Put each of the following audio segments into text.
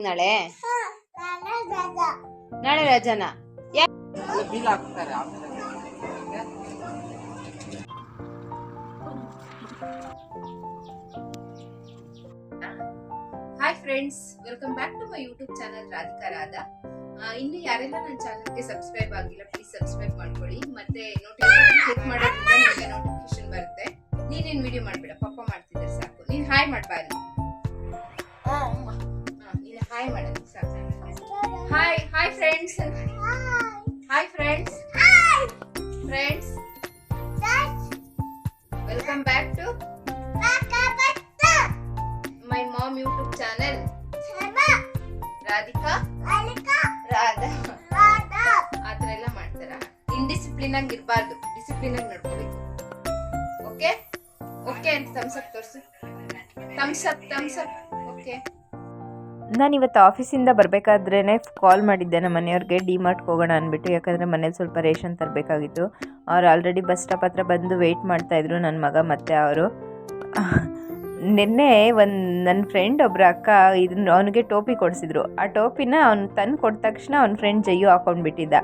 ನಾಳೆ? ನಾಳೆ ರಜಾನ? Hi friends welcome back to my YouTube channel Radhika Radha ಇನ್ನು ಯಾರೆಲ್ಲ ನನ್ನ ಚಾನಲ್ಗೆ ಸಬ್ಸ್ಕ್ರೈಬ್ ಆಗಿಲ್ಲ ಪ್ಲೀಸ್ ಸಬ್ಸ್ಕ್ರೈಬ್ ಮಾಡ್ಕೊಳ್ಳಿ. ಮತ್ತೆ ನೋಟಿಫಿಕೇಶನ್ ಕ್ಲಿಕ್ ಮಾಡೋದ್ರಿಂದ ನೋಟಿಫಿಕೇಶನ್ ಬರುತ್ತೆ. ನೀನೇನು ವಿಡಿಯೋ ಮಾಡಬೇಡ ಪಪ್ಪ ಮಾಡ್ತಿದ್ದಾರೆ ಸಾಕು. ನೀನು ಹಾಯ್ ಮಾಡ್ಬಾ ಅಲ್ಲಿ ಹಾ, ನೀನು ಹಾಯ್ ಮಾಡೋದು ಸಾಕು hi hi friends hi friends friends welcome back to my mom YouTube channel Radhika Radha ಆ ಥರ ಎಲ್ಲ ಮಾಡ್ತಾರ? ಇನ್ಡಿಸಿಪ್ಲಿನ್ ಆಗಿ ಇರಬಾರ್ದು. ಡಿಸಿಪ್ಲಿನ್ ಆಗಿ ನಡ್ಕೋಬೇಕು. ಓಕೆ ಓಕೆ ಅಂತ thumbs up up thumbs up thumbs up okay ನಾನು ಇವತ್ತು ಆಫೀಸಿಂದ ಬರಬೇಕಾದ್ರೇ ಕಾಲ್ ಮಾಡಿದ್ದೆ ನಮ್ಮ ಮನೆಯವ್ರಿಗೆ ಡಿ ಮಾರ್ಟ್ಗೆ ಹೋಗೋಣ ಅಂದ್ಬಿಟ್ಟು. ಯಾಕಂದರೆ ಮನೇಲಿ ಸ್ವಲ್ಪ ರೇಷನ್ ತರಬೇಕಾಗಿತ್ತು. ಅವ್ರು ಆಲ್ರೆಡಿ ಬಸ್ ಸ್ಟಾಪ್ ಹತ್ರ ಬಂದು ವೆಯ್ಟ್ ಮಾಡ್ತಾಯಿದ್ರು ನನ್ನ ಮಗ ಮತ್ತು ಅವರು. ನಿನ್ನೆ ಒಂದು ನನ್ನ ಫ್ರೆಂಡ್ ಒಬ್ಬರ ಅಕ್ಕ ಇದನ್ನ ಅವನಿಗೆ ಟೋಪಿ ಕೊಡಿಸಿದ್ರು. ಆ ಟೋಪಿನ ಅವ್ನು ತಂದು ಕೊಟ್ಟ ತಕ್ಷಣ ಅವ್ನ ಫ್ರೆಂಡ್ ಜಯ್ಯು ಹಾಕೊಂಡ್ಬಿಟ್ಟಿದ್ದ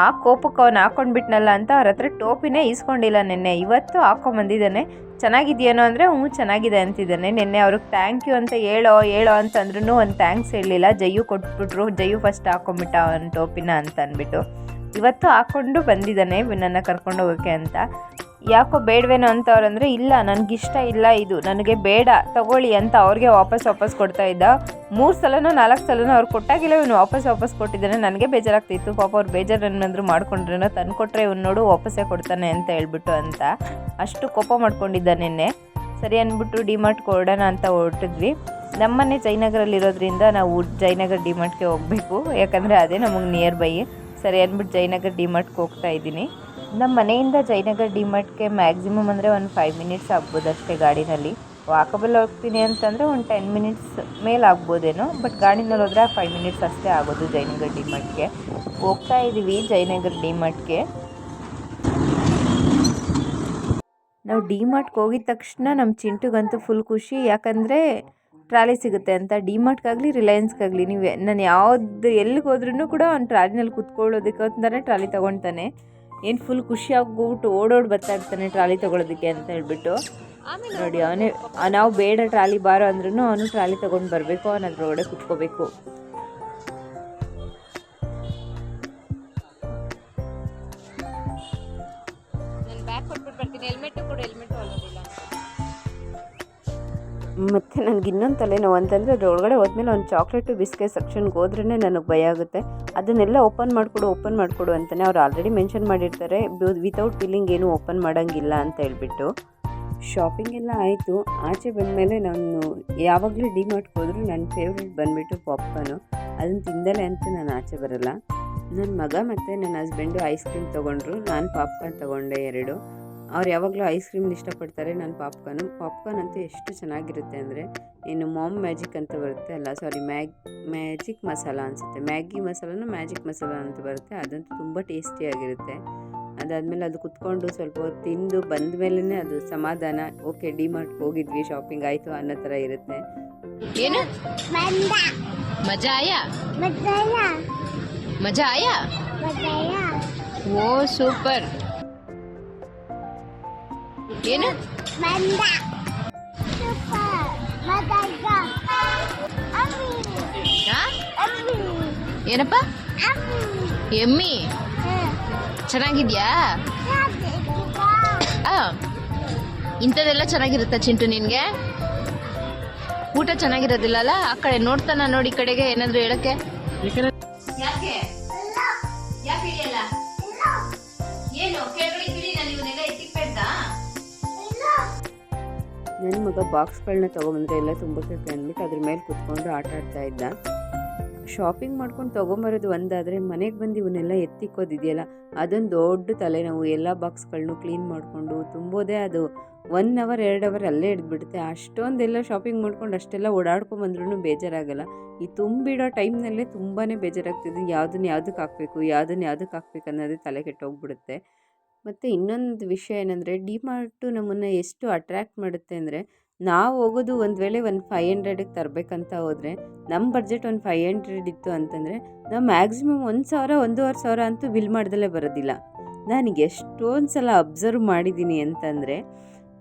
ಆ ಕೋಪಕ್ಕೆ ಅವ್ನು ಹಾಕೊಂಡ್ಬಿಟ್ನಲ್ಲ ಅಂತ ಅವ್ರ ಹತ್ರ ಟೋಪಿನೇ ಇಸ್ಕೊಂಡಿಲ್ಲ ನಿನ್ನೆ. ಇವತ್ತು ಹಾಕೊಂಬಂದಿದ್ದಾನೆ ಚೆನ್ನಾಗಿದೆಯೇನೋ ಅಂದರೆ ಹ್ಞೂ ಚೆನ್ನಾಗಿದೆ ಅಂತಿದ್ದಾನೆ. ನಿನ್ನೆ ಅವ್ರಿಗೆ ಥ್ಯಾಂಕ್ ಯು ಅಂತ ಹೇಳೋ ಹೇಳೋ ಅಂತಂದ್ರೂ ಒಂದು ಥ್ಯಾಂಕ್ಸ್ ಹೇಳಲಿಲ್ಲ. ಜೈಯು ಕೊಟ್ಬಿಟ್ರು. ಜೈಯು ಫಸ್ಟ್ ಹಾಕೊಂಬಿಟ್ಟ ಅವನ ಟೋಪಿನ ಅಂತ ಅಂದ್ಬಿಟ್ಟು. ಇವತ್ತು ಹಾಕ್ಕೊಂಡು ಬಂದಿದ್ದಾನೆ ನನ್ನ ಕರ್ಕೊಂಡು ಹೋಗೋಕ್ಕೆ ಅಂತ. ಯಾಕೋ ಬೇಡವೇನೋ ಅಂತ ಅವ್ರಂದ್ರೆ ಇಲ್ಲ, ನನಗಿಷ್ಟ ಇಲ್ಲ ಇದು. ನನಗೆ ಬೇಡ. ತಗೊಳ್ಳಿ ಅಂತ ಅವ್ರಿಗೆ ವಾಪಸ್ ವಾಪಸ್ ಕೊಡ್ತಾ ಇದ್ದ. ಮೂರು ಸಲನೋ, ನಾಲ್ಕು ಸಲನೋ ಅವ್ರು ಕೊಟ್ಟಾಗಿಲ್ಲ ಇವನು ವಾಪಸ್ ವಾಪಸ್ ಕೊಟ್ಟಿದ್ದಾನೆ. ನನಗೆ ಬೇಜಾರಾಗ್ತಿತ್ತು. ಪಾಪ ಅವ್ರು ಬೇಜಾರು ಏನಾದರೂ ಮಾಡ್ಕೊಂಡ್ರೇನೋ ತಂದು ಕೊಟ್ಟರೆ ಇವ್ನು ನೋಡು ವಾಪಸ್ಸೇ ಕೊಡ್ತಾನೆ ಅಂತ ಹೇಳ್ಬಿಟ್ಟು ಅಂತ. ಅಷ್ಟು ಕೋಪ ಮಾಡ್ಕೊಂಡಿದ್ದ ನಿನ್ನೆ. ಸರಿ ಅಂದ್ಬಿಟ್ಟು ಡಿಮಾರ್ಟ್ಗೆ ಹೊರಡೋಣ ಅಂತ ಹೊರಟಿದ್ವಿ. ನಮ್ಮನೆ ಜಯನಗರಲ್ಲಿರೋದ್ರಿಂದ ನಾವು ಜಯನಗರ್ ಡಿಮಾರ್ಟ್ಗೆ ಹೋಗಬೇಕು. ಯಾಕಂದರೆ ಅದೇ ನಮಗೆ ನಿಯರ್ ಬೈ ಸರಿ ಅಂದ್ಬಿಟ್ಟು ಜಯನಗರ್ ಡಿಮಾರ್ಟ್ಗೆ ಹೋಗ್ತಾ ಇದ್ದೀನಿ. ನಮ್ಮ ಮನೆಯಿಂದ ಜಯನಗರ್ ಡಿಮಾರ್ಟ್ಗೆ ಮ್ಯಾಕ್ಸಿಮಮ್ ಅಂದರೆ ಒಂದು ಫೈವ್ ಮಿನಿಟ್ಸ್ ಆಗ್ಬೋದು ಅಷ್ಟೇ ಗಾಡಿನಲ್ಲಿ. ವಾಕಬಲ್ ಹೋಗ್ತೀನಿ ಅಂತಂದರೆ ಒಂದು ಟೆನ್ ಮಿನಿಟ್ಸ್ ಮೇಲೆ ಆಗ್ಬೋದೇನೋ ಬಟ್ ಗಾಡಿನಲ್ಲಿ ಹೋದರೆ ಫೈವ್ ಮಿನಿಟ್ಸ್ ಅಷ್ಟೇ ಆಗೋದು ಜಯನಗರ್ ಡಿಮಾರ್ಟ್ಗೆ. ಹೋಗ್ತಾ ಇದ್ದೀವಿ ಜಯನಗರ್ ಡಿಮಾರ್ಟ್ಗೆ. ನಾವು ಡಿಮಾರ್ಟ್ಗೆ ಹೋಗಿದ ತಕ್ಷಣ ನಮ್ಮ ಚಿಂಟುಗಂತೂ ಫುಲ್ ಖುಷಿ, ಯಾಕಂದರೆ ಟ್ರಾಲಿ ಸಿಗುತ್ತೆ ಅಂತ ಡಿಮಾರ್ಟ್ಗಾಗಲಿ ರಿಲಯನ್ಸ್ಗಾಗಲಿ ನೀವು ನಾನು ಯಾವ್ದು ಎಲ್ಲಿಗೆ ಹೋದ್ರೂ ಕೂಡ ಅವ್ನು ಟ್ರಾಲಿನಲ್ಲಿ ಕುತ್ಕೊಳ್ಳೋದಕ್ಕೆ ಅಂತಾನೆ ಟ್ರಾಲಿ ತೊಗೊಳ್ತಾನೆ ಏನು ಫುಲ್ ಖುಷಿಯಾಗ್ಬಿಟ್ಟು ಓಡೋಡಿ ಬರ್ತಾ ಇರ್ತಾನೆ ಟ್ರಾಲಿ ತೊಗೊಳೋದಕ್ಕೆ ಅಂತ ಹೇಳ್ಬಿಟ್ಟು. ನೋಡಿ ಅವನೇ ನಾವು ಬೇಡ ಟ್ರಾಲಿ ಬಾರೋ ಅಂದ್ರೂ ಅವನು ಟ್ರಾಲಿ ತೊಗೊಂಡು ಬರಬೇಕು ಅವನ ಅದ್ರೊಳಗಡೆ ಕುತ್ಕೋಬೇಕು. ಹೆಲ್ಮೆಟ್ ಕೊಡು ಹೆಲ್ಮೆಟ್ ಮತ್ತು ನನಗೆ ಇನ್ನೊಂದು ತಲೆನೋವು ಅಂತಂದರೆ ಅದ್ರೊಳಗಡೆ ಹೋದ್ಮೇಲೆ ಒಂದು ಚಾಕ್ಲೇಟು ಬಿಸ್ಕೆಟ್ ಸೆಕ್ಷನ್ಗೆ ಹೋದ್ರೇ ನನಗೆ ಭಯ ಆಗುತ್ತೆ. ಅದನ್ನೆಲ್ಲ ಓಪನ್ ಮಾಡಿಕೊಡು ಓಪನ್ ಮಾಡಿಕೊಡು ಅಂತಲೇ ಅವ್ರು ಆಲ್ರೆಡಿ ಮೆನ್ಷನ್ ಮಾಡಿರ್ತಾರೆ. ವಿತೌಟ್ ಫೀಲಿಂಗ್ ಏನು ಓಪನ್ ಮಾಡೋಂಗಿಲ್ಲ ಅಂತ ಹೇಳ್ಬಿಟ್ಟು. ಶಾಪಿಂಗ್ ಎಲ್ಲ ಆಯಿತು. ಆಚೆ ಬಂದಮೇಲೆ ನಾನು ಯಾವಾಗಲೂ ಡಿಮಾರ್ಟ್ಗೆ ಹೋದರೂ ನನ್ನ ಫೇವ್ರೆಟ್ ಬಂದುಬಿಟ್ಟು ಪಾಪ್ಕಾರ್ನು ಅದನ್ನು ತಿಂದಲೇ ಅಂತ ನಾನು ಆಚೆ ಬರಲ್ಲ. ನನ್ನ ಮಗ ಮತ್ತು ನನ್ನ ಹಸ್ಬೆಂಡು ಐಸ್ ಕ್ರೀಮ್ ತೊಗೊಂಡ್ರು. ನಾನು ಪಾಪ್ಕಾರ್ನ್ ತೊಗೊಂಡೆ ಎರಡು. ಅವ್ರು ಯಾವಾಗಲೂ ಐಸ್ ಕ್ರೀಮ್ ಇಷ್ಟಪಡ್ತಾರೆ ನಾನು ಪಾಪ್ಕಾರ್ನ್ ಪಾಪ್ಕಾರ್ನ್ ಅಂತೂ ಎಷ್ಟು ಚೆನ್ನಾಗಿರುತ್ತೆ ಅಂದರೆ ಏನು ಮಾಮ್ ಮ್ಯಾಜಿಕ್ ಅಂತ ಬರುತ್ತೆ ಅಲ್ಲ ಸಾರಿ ಮ್ಯಾಗ್ ಮ್ಯಾಜಿಕ್ ಮಸಾಲ ಅನಿಸುತ್ತೆ. ಮ್ಯಾಗಿ ಮಸಾಲನೂ ಮ್ಯಾಜಿಕ್ ಮಸಾಲ ಅಂತ ಬರುತ್ತೆ ಅದಂತೂ ತುಂಬ ಟೇಸ್ಟಿಯಾಗಿರುತ್ತೆ ಅದಾದಮೇಲೆ ಅದು ಕುತ್ಕೊಂಡು ಸ್ವಲ್ಪ ಹೊತ್ತು ತಿಂದು ಬಂದ ಮೇಲೇ ಅದು ಸಮಾಧಾನ ಓಕೆ ಡಿಮಾರ್ಟ್ಗೆ ಹೋಗಿದ್ವಿ ಶಾಪಿಂಗ್ ಆಯಿತು ಅನ್ನೋ ಥರ ಇರುತ್ತೆ. ಏನು? ಮಜಾ ಆಯಾ ಮಜಾ ಆಯಾ ಓ ಸೂಪರ್ ಏನು? ಏನಪ್ಪ? ಎಮ್ಮಿ. ಚೆನ್ನಾಗಿದ್ಯಾ? ಆ. ಇಂಥದ್ದೆಲ್ಲ ಚೆನ್ನಾಗಿರುತ್ತಾ ಚಿಂಟು ನಿನ್ಗೆ? ಊಟ ಚೆನ್ನಾಗಿರೋದಿಲ್ಲಲ್ಲ? ಆ ಕಡೆ ನೋಡ್ತಾನ ನೋಡಿ ಈ ಕಡೆಗೆ ಏನಾದ್ರು ಹೇಳಕ್ಕೆ? ಯಾಕೆ? ನನ್ನ ಮಗ ಬಾಕ್ಸ್ಗಳನ್ನ ತೊಗೊಂಬಂದ್ರೆ ಎಲ್ಲ ತುಂಬಕ್ಕೆ ಅಂದ್ಬಿಟ್ಟು ಅದ್ರ ಮೇಲೆ ಕುತ್ಕೊಂಡು ಆಟ ಆಡ್ತಾ ಇದ್ದ. ಶಾಪಿಂಗ್ ಮಾಡ್ಕೊಂಡು ತೊಗೊಂಬರೋದು ಒಂದಾದರೆ ಮನೆಗೆ ಬಂದು ಇವನ್ನೆಲ್ಲ ಎತ್ತಿಕ್ಕೋದಿದೆಯಲ್ಲ, ಅದೊಂದು ದೊಡ್ಡ ತಲೆನೋವು. ಎಲ್ಲ ಬಾಕ್ಸ್ಗಳನ್ನೂ ಕ್ಲೀನ್ ಮಾಡಿಕೊಂಡು ತುಂಬೋದೇ ಅದು. ಒನ್ ಅವರ್, ಎರಡು ಅವರ್ ಅಲ್ಲೇ ಹಿಡಿದ್ಬಿಡುತ್ತೆ ಅಷ್ಟೊಂದೆಲ್ಲ ಶಾಪಿಂಗ್ ಮಾಡ್ಕೊಂಡು ಅಷ್ಟೆಲ್ಲ ಓಡಾಡ್ಕೊಂಬಂದ್ರೂ ಬೇಜಾರಾಗಲ್ಲ. ಈ ತುಂಬಿಡೋ ಟೈಮ್ನಲ್ಲೇ ತುಂಬಾ ಬೇಜಾರಾಗ್ತಿದ್ದು ಯಾವುದನ್ನ ಯಾವುದಕ್ಕೆ ಹಾಕಬೇಕು ಯಾವುದನ್ನ ಯಾವುದಕ್ಕೆ ಹಾಕ್ಬೇಕು ಅನ್ನೋದೇ ತಲೆ ಕೆಟ್ಟೋಗ್ಬಿಡುತ್ತೆ. ಮತ್ತು ಇನ್ನೊಂದು ವಿಷಯ ಏನಂದರೆ, ಡಿಮಾರ್ಟು ನಮ್ಮನ್ನು ಎಷ್ಟು ಅಟ್ರ್ಯಾಕ್ಟ್ ಮಾಡುತ್ತೆ ಅಂದರೆ, ನಾವು ಹೋಗೋದು ಒಂದು ವೇಳೆ ಒಂದು ಫೈವ್ ಹಂಡ್ರೆಡಿಗೆ ತರಬೇಕಂತ ಹೋದರೆ ನಮ್ಮ ಬಜೆಟ್ ಒಂದು ಫೈವ್ ಹಂಡ್ರೆಡ್ ಇತ್ತು ಅಂತಂದರೆ, ನಾವು ಮ್ಯಾಕ್ಸಿಮಮ್ ಒಂದು ಸಾವಿರ, ಒಂದೂವರೆ ಸಾವಿರ ಅಂತೂ ಬಿಲ್ ಮಾಡ್ದಲೇ ಬರೋದಿಲ್ಲ. ನನಗೆ ಎಷ್ಟೊಂದು ಸಲ ಅಬ್ಸರ್ವ್ ಮಾಡಿದ್ದೀನಿ ಅಂತಂದರೆ,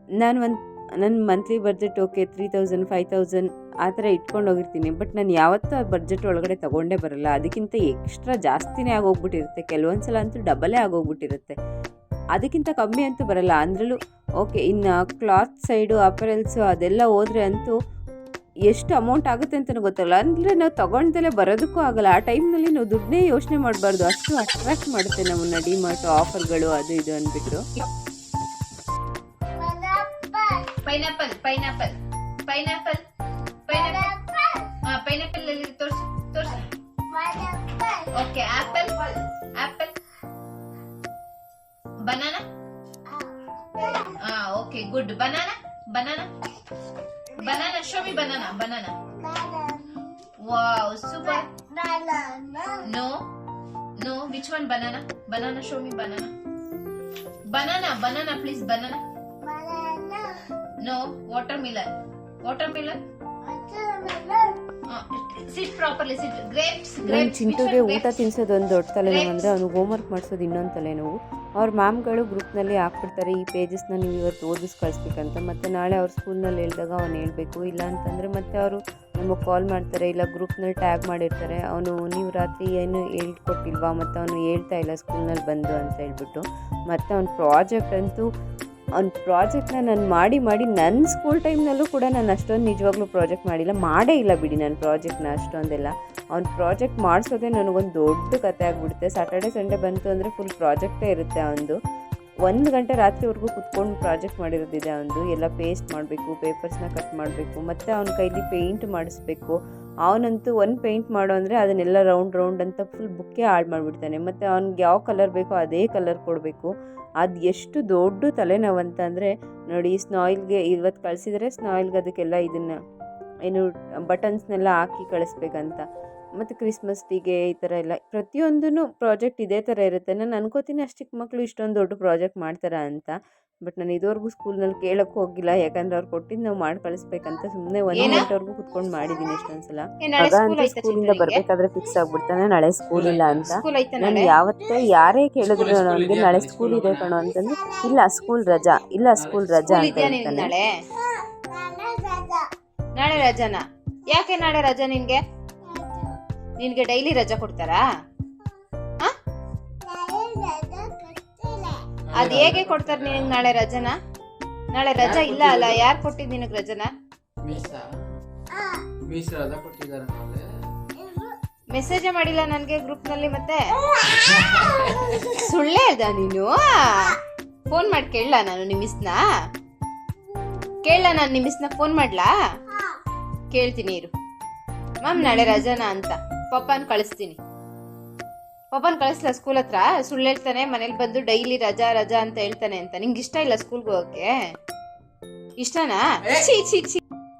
ನಾನು ಒಂದು ನನ್ನ monthly budget okay three thousand five thousand ಆ ಥರ ಇಟ್ಕೊಂಡು ಹೋಗಿರ್ತೀನಿ ಬಟ್ ನಾನು ಯಾವತ್ತೂ ಆ ಬಜೆಟ್ ಒಳಗಡೆ ತೊಗೊಂಡೇ ಬರಲ್ಲ. ಅದಕ್ಕಿಂತ ಎಕ್ಸ್ಟ್ರಾ ಜಾಸ್ತಿನೇ ಆಗೋಗ್ಬಿಟ್ಟಿರುತ್ತೆ. ಕೆಲವೊಂದು ಸಲ ಅಂತೂ ಡಬಲೇ ಆಗೋಗ್ಬಿಟ್ಟಿರುತ್ತೆ. ಅದಕ್ಕಿಂತ ಕಮ್ಮಿ ಅಂತೂ ಬರಲ್ಲ. ಅಂದ್ರಲ್ಲೂ, ಓಕೆ, ಇನ್ನು ಕ್ಲಾತ್ ಸೈಡು, ಅಪರೆಲ್ಸು ಅದೆಲ್ಲ ಹೋದರೆ ಅಂತೂ ಎಷ್ಟು ಅಮೌಂಟ್ ಆಗುತ್ತೆ ಅಂತಲೂ ಗೊತ್ತಲ್ಲ. ಅಂದರೆ ನಾವು ತೊಗೊಂಡ್ದಲ್ಲೇ ಬರೋದಕ್ಕೂ ಆಗಲ್ಲ. ಆ ಟೈಮ್ನಲ್ಲಿ ನಾವು ದುಡ್ಡನ್ನೇ ಯೋಚನೆ ಮಾಡಬಾರ್ದು. ಅಷ್ಟು ಅಟ್ರಾಕ್ಟ್ ಮಾಡುತ್ತೆ ನಮ್ಮನ್ನ ಡಿಮಾರ್ಟು ಆಫರ್ಗಳು ಅದು ಇದು ಅಂದ್ಬಿಟ್ಟು. Pineapple pineapple pineapple pineapple good Banana, banana, banana. show me banana banana wow super banana no no which one banana banana show me banana banana banana please banana banana no watermelon watermelon watermelon Ah, ನನ್ನ. ಚಿಂಟುಗೆ ಊಟ. ತಿನ್ಸೋದು ಒಂದು ದೊಡ್ಡ ತಲೆನೋವು ಅಂದರೆ home homework ಮಾಡಿಸೋದು ಇನ್ನೊಂದು ತಲೆನೋವು. ಅವ್ರ ಮ್ಯಾಮ್ಗಳು ಗ್ರೂಪ್ನಲ್ಲಿ ಹಾಕ್ಬಿಡ್ತಾರೆ ಈ ಪೇಜಸ್ನ ನೀವು ಇವತ್ತು ಓದಿಸ್ ಕಳಿಸ್ಬೇಕಂತ. ಮತ್ತು ನಾಳೆ ಅವ್ರ ಸ್ಕೂಲ್ನಲ್ಲಿ ಹೇಳಿದಾಗ ಅವ್ನು ಹೇಳಬೇಕು. ಇಲ್ಲ ಅಂತಂದರೆ ಮತ್ತೆ ಅವರು ನಮಗೆ ಕಾಲ್ ಮಾಡ್ತಾರೆ ಇಲ್ಲ ಗ್ರೂಪ್ನಲ್ಲಿ ಟ್ಯಾಗ್ ಮಾಡಿರ್ತಾರೆ. ಅವನು ನೀವು ರಾತ್ರಿ ಏನು ಹೇಳ್ಕೊಟ್ಟಿಲ್ವಾ? ಮತ್ತು ಅವನು ಹೇಳ್ತಾ ಇಲ್ಲ ಸ್ಕೂಲ್ನಲ್ಲಿ ಬಂದು ಅಂತ ಹೇಳ್ಬಿಟ್ಟು. ಮತ್ತು ಅವ್ನ ಪ್ರಾಜೆಕ್ಟ್ ಅಂತೂ ಅವ್ನ ಪ್ರಾಜೆಕ್ಟ್ನ ನಾನು ಮಾಡಿ ಮಾಡಿ ನನ್ನ ಸ್ಕೂಲ್ ಟೈಮ್ನಲ್ಲೂ ಕೂಡ ನಾನು ಅಷ್ಟೊಂದು ನಿಜವಾಗ್ಲೂ ಪ್ರಾಜೆಕ್ಟ್ ಮಾಡಿಲ್ಲ. ಮಾಡೇ ಇಲ್ಲ ಬಿಡಿ ನನ್ನ ಪ್ರಾಜೆಕ್ಟ್ನ ಅಷ್ಟೊಂದೆಲ್ಲ. ಅವ್ನ ಪ್ರಾಜೆಕ್ಟ್ ಮಾಡಿಸೋದೇ ನನಗೊಂದು ದೊಡ್ಡ ಕತೆ ಆಗಿಬಿಡುತ್ತೆ. ಸಾಟರ್ಡೆ ಸಂಡೇ ಬಂತು ಅಂದರೆ ಫುಲ್ ಪ್ರಾಜೆಕ್ಟೇ ಇರುತ್ತೆ ಅವನದು. ಒಂದು ಗಂಟೆ ರಾತ್ರಿವರೆಗೂ ಕುತ್ಕೊಂಡು ಪ್ರಾಜೆಕ್ಟ್ ಮಾಡಿರೋದಿದೆ ಅವನದು ಎಲ್ಲ ಪೇಸ್ಟ್ ಮಾಡಬೇಕು, ಪೇಪರ್ಸ್ನ ಕಟ್ ಮಾಡಬೇಕು, ಮತ್ತು ಅವನ ಕೈಲಿ ಪೇಂಟ್ ಮಾಡಿಸ್ಬೇಕು. ಅವನಂತೂ ಒಂದು ಪೇಂಟ್ ಮಾಡೋ ಅಂದರೆ ಅದನ್ನೆಲ್ಲ ರೌಂಡ್ ರೌಂಡ್ ಅಂತ ಫುಲ್ ಬುಕ್ಕೇ ಹಾಳು ಮಾಡಿಬಿಡ್ತಾನೆ. ಮತ್ತು ಅವ್ನಿಗೆ ಯಾವ ಕಲರ್ ಬೇಕೋ ಅದೇ ಕಲರ್ ಕೊಡಬೇಕು. ಅದು ಎಷ್ಟು ದೊಡ್ಡ ತಲೆನೋವು ಅಂತಂದರೆ ನೋಡಿ, ಸ್ನಾಯಿಲ್ಗೆ ಇವತ್ತು ಕಳಿಸಿದರೆ ಸ್ನಾಯಿಲ್ಗೆ ಅದಕ್ಕೆಲ್ಲ ಇದನ್ನು, ಏನು ಬಟನ್ಸ್ನೆಲ್ಲ ಹಾಕಿ ಕಳಿಸ್ಬೇಕಂತ. ಮತ್ತು ಕ್ರಿಸ್ಮಸ್ ಟೀಗೆ ಈ ಥರ ಎಲ್ಲ ಪ್ರತಿಯೊಂದೂ ಪ್ರಾಜೆಕ್ಟ್ ಇದೇ ಥರ ಇರುತ್ತೆ. ನಾನು ಅನ್ಕೋತೀನಿ ಅಷ್ಟು ಚಿಕ್ಕ ಮಕ್ಕಳು ಇಷ್ಟೊಂದು ದೊಡ್ಡ ಪ್ರಾಜೆಕ್ಟ್ ಮಾಡ್ತಾರೆ ಅಂತ. ಬಟ್ ನಾನು ಇದುವರೆಗೂ ಸ್ಕೂಲ್ನಲ್ಲಿ ಕೇಳೋಕ್ಕೂ ಹೋಗಿಲ್ಲ. ಯಾಕಂದ್ರೆ ಅವ್ರು ಕೊಟ್ಟಿದ್ದು ನಾವು ಮಾಡಿ ಕಳಿಸ್ಬೇಕಂತ ಸುಮ್ಮನೆ ಒಂದು? ಗಂಟೆವರೆಗೂ ಕುತ್ಕೊಂಡು ಮಾಡಿದ್ದೀನಿ ಇಷ್ಟೊಂದ್ಸಲ ಮಗ ಸ್ಕೂಲ್ ಅಂತೂ ಸ್ಕೂಲಿಂದ ಬರಬೇಕಾದ್ರೆ ಫಿಕ್ಸ್ ಆಗ್ಬಿಡ್ತಾನೆ. ನಾಳೆ ಸ್ಕೂಲ್ ಇಲ್ಲ ಅಂತ. ನಾನು ಯಾವತ್ತೇ ಯಾರೇ ಕೇಳಿದ್ರು ನನಗೆ ನಾಳೆ ಸ್ಕೂಲ್ ಇದೆ? ಕಣೋ ಅಂತಂದ್ರೆ ಇಲ್ಲ ಸ್ಕೂಲ್ ರಜಾ ಇಲ್ಲ ಸ್ಕೂಲ್ ರಜಾ ಅಂತ ಹೇಳ್ತಾನೆ. ನಾಳೆ? ನಾಳೆ ರಜಾನ? ಯಾಕೆ ನಾಳೆ ರಜಾ ನಿನ್ಗೆ? ನಿನ್ಗೆ ಡೈಲಿ ರಜಾ ಕೊಡ್ತಾರಾ? ಅದ್ ಹೇಗೆ ಕೊಡ್ತಾರೆ ನಿನಗೆ ನಾಳೆ ರಜನ? ನಾಳೆ ರಜಾ ಇಲ್ಲ ಅಲ್ಲ ಯಾರು ಕೊಟ್ಟಿದ್ ನಿನಗ್ ರಜನಾ? ಮೆಸೇಜ್ ಮಾಡಿಲ್ಲ ನನ್ಗೆ ಗ್ರೂಪ್ನಲ್ಲಿ ಮತ್ತೆ? ಸುಳ್ಳೇ ಅದ ನೀನು? ಫೋನ್ ಮಾಡಿ ಕೇಳಲಾ ನಾನು ನಿಮ್ಮ ಮಿಸ್ನ? ಕೇಳಲ್ಲ ನಾನು ನಿಮ್ಮ ಮಿಸ್ನ ಫೋನ್ ಮಾಡ್ಲಾ? ಕೇಳ್ತೀನಿ ಇರು. ಮ್ಯಾಮ್ ನಾಳೆ ರಜಾನ ಅಂತ. ಪಪ್ಪನ್ ಕಳಿಸ್ತೀನಿ. ಪಪ್ಪನ್ ಕಳಿಸ್ಲ ಸ್ಕೂಲ್ ಹತ್ರ? ಸುಳ್ಳು ಹೇಳ್ತಾನೆ ಮನೇಲಿ ಬಂದು ಡೈಲಿ ರಜಾ ರಜಾ ಅಂತ ಹೇಳ್ತಾನೆ ಅಂತ. ನಿಂಗೆ ಇಷ್ಟ ಇಲ್ಲ ಸ್ಕೂಲ್ಗೆ ಹೋಗಕ್ಕೆ? ಇಷ್ಟನಾ? ಛೀ ಛೀ ಛೀ.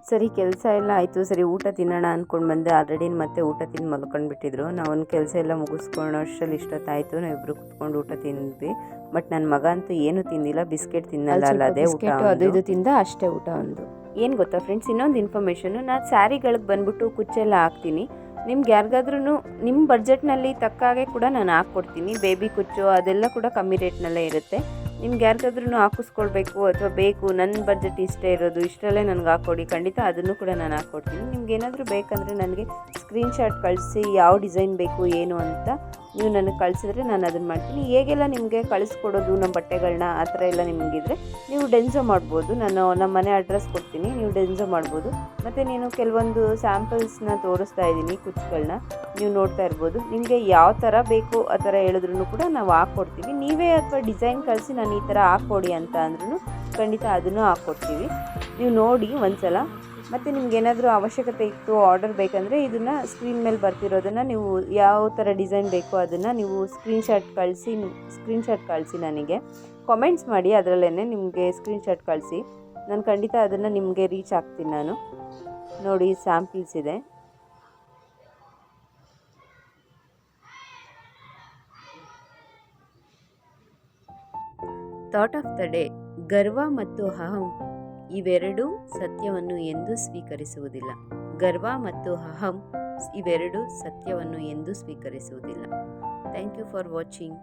ಸರಿ ಕೆಲಸ ಎಲ್ಲ ಆಯಿತು. ಸರಿ ಊಟ ತಿನ್ನೋಣ ಅಂದ್ಕೊಂಡು ಬಂದೆ. ಆಲ್ರೆಡಿ ಮತ್ತೆ ಊಟ ತಿಂದು ಮಲ್ಕೊಂಡ್ಬಿಟ್ಟಿದ್ರು ನಾವು ಒಂದು ಕೆಲಸ ಎಲ್ಲ ಮುಗಿಸ್ಕೊಳ್ಳೋ ಅಷ್ಟರಲ್ಲಿ ಇಷ್ಟೊತ್ತಾಯಿತು ಇಬ್ರು ಕುತ್ಕೊಂಡು ಊಟ ತಿಂದ್ವಿ. ಬಟ್ ನನ್ನ ಮಗ ಅಂತೂ ಏನು ತಿಂದಿಲ್ಲ. ಬಿಸ್ಕೆಟ್ ತಿನ್ನಲ್ಲ ಅಲ್ಲ ಅದೇ ಊಟ ಅದು ಇದು ತಿಂದ ಅಷ್ಟೇ ಊಟ ಒಂದು. ಏನು ಗೊತ್ತಾ ಫ್ರೆಂಡ್ಸ್ ಇನ್ನೊಂದು ಇನ್ಫಾರ್ಮೇಷನು ನಾನು ಸ್ಯಾರಿಗಳಿಗೆ ಬಂದ್ಬಿಟ್ಟು ಕುಚ್ಚೆಲ್ಲ ಹಾಕ್ತೀನಿ. ನಿಮ್ಗೆ ಯಾರಿಗಾದ್ರೂ ನಿಮ್ಮ ಬಜೆಟ್ನಲ್ಲಿ ತಕ್ಕ ಹಾಗೆ ಕೂಡ ನಾನು ಹಾಕ್ಕೊಡ್ತೀನಿ. ಬೇಬಿ ಕುಚ್ಚು ಅದೆಲ್ಲ ಕೂಡ ಕಮ್ಮಿ ರೇಟ್ನಲ್ಲೇ ಇರುತ್ತೆ. ನಿಮ್ಗೆ ಯಾರಿಗಾದ್ರೂ ಹಾಕಿಸ್ಕೊಳ್ಬೇಕು ಅಥವಾ ಬೇಕು ನನ್ನ ಬಜೆಟ್ ಇಷ್ಟೇ ಇರೋದು, ಇಷ್ಟರಲ್ಲೇ ನನಗೆ ಹಾಕ್ಕೊಡಿ. ಖಂಡಿತ ಅದನ್ನು ಕೂಡ ನಾನು ಹಾಕ್ಕೊಡ್ತೀನಿ. ನಿಮ್ಗೆ ಏನಾದರೂ ಬೇಕಂದರೆ ನನಗೆ ಸ್ಕ್ರೀನ್ಶಾಟ್ ಕಳಿಸಿ, ಯಾವ ಡಿಸೈನ್ ಬೇಕು, ಏನು ಅಂತ ನೀವು ನನಗೆ ಕಳಿಸಿದ್ರೆ ನಾನು ಅದನ್ನು ಮಾಡ್ತೀನಿ. ಹೇಗೆಲ್ಲ ನಿಮಗೆ ಕಳಿಸ್ಕೊಡೋದು ನಮ್ಮ ಬಟ್ಟೆಗಳನ್ನ ಆ ಥರ ಎಲ್ಲ ನಿಮಗಿದ್ರೆ ನೀವು ಡೆನ್ಸೋ ಮಾಡ್ಬೋದು. ನಾನು ನಮ್ಮ ಮನೆ ಅಡ್ರೆಸ್ ಕೊಡ್ತೀನಿ, ನೀವು ಡೆನ್ಸೋ ಮಾಡ್ಬೋದು. ಮತ್ತು ನೀನು ಕೆಲವೊಂದು ಸ್ಯಾಂಪಲ್ಸ್ನ ತೋರಿಸ್ತಾ ಇದ್ದೀನಿ ಕುಚ್ಚುಗಳನ್ನ ನೀವು ನೋಡ್ತಾ ಇರ್ಬೋದು. ನಿಮಗೆ ಯಾವ ಥರ ಬೇಕು ಆ ಥರ ಹೇಳಿದ್ರು ಕೂಡ ನಾವು ಹಾಕ್ಕೊಡ್ತೀವಿ ನೀವೇ ಅಥವಾ ಡಿಸೈನ್ ಕಳಿಸಿ ನಾನು ಈ ಥರ ಹಾಕ್ಕೊಡಿ ಅಂತ ಅಂದ್ರೂ ಖಂಡಿತ ಅದನ್ನು ಹಾಕ್ಕೊಡ್ತೀವಿ ನೀವು ನೋಡಿ ಒಂದ್ಸಲ. ಮತ್ತು ನಿಮ್ಗೆ ಏನಾದರೂ ಅವಶ್ಯಕತೆ ಇತ್ತು ಆರ್ಡರ್ ಬೇಕಂದರೆ ಇದನ್ನು ಸ್ಕ್ರೀನ್ ಮೇಲೆ ಬರ್ತಿರೋದನ್ನು ನೀವು ಯಾವ ಥರ ಡಿಸೈನ್ ಬೇಕೋ ಅದನ್ನು ನೀವು ಸ್ಕ್ರೀನ್ಶಾಟ್ ಕಳಿಸಿ ಸ್ಕ್ರೀನ್ಶಾಟ್ ಕಳಿಸಿ ನನಗೆ. ಕಾಮೆಂಟ್ಸ್ ಮಾಡಿ ಅದರಲ್ಲೇ ನಿಮಗೆ ಸ್ಕ್ರೀನ್ಶಾಟ್ ಕಳಿಸಿ. ನಾನು ಖಂಡಿತ ಅದನ್ನು ನಿಮಗೆ ರೀಚ್ ಆಗ್ತೀನಿ ನಾನು. ನೋಡಿ ಸ್ಯಾಂಪಲ್ಸ್ ಇದೆ. ಥಾಟ್ ಆಫ್ ದ ಡೇ ಗರ್ವ ಮತ್ತು ಅಹಂ ಇವೆರಡೂ ಸತ್ಯವನ್ನು ಎಂದೂ ಸ್ವೀಕರಿಸುವುದಿಲ್ಲ. ಗರ್ವ ಮತ್ತು ಅಹಂ ಇವೆರಡೂ ಸತ್ಯವನ್ನು ಎಂದೂ ಸ್ವೀಕರಿಸುವುದಿಲ್ಲ. Thank you for watching.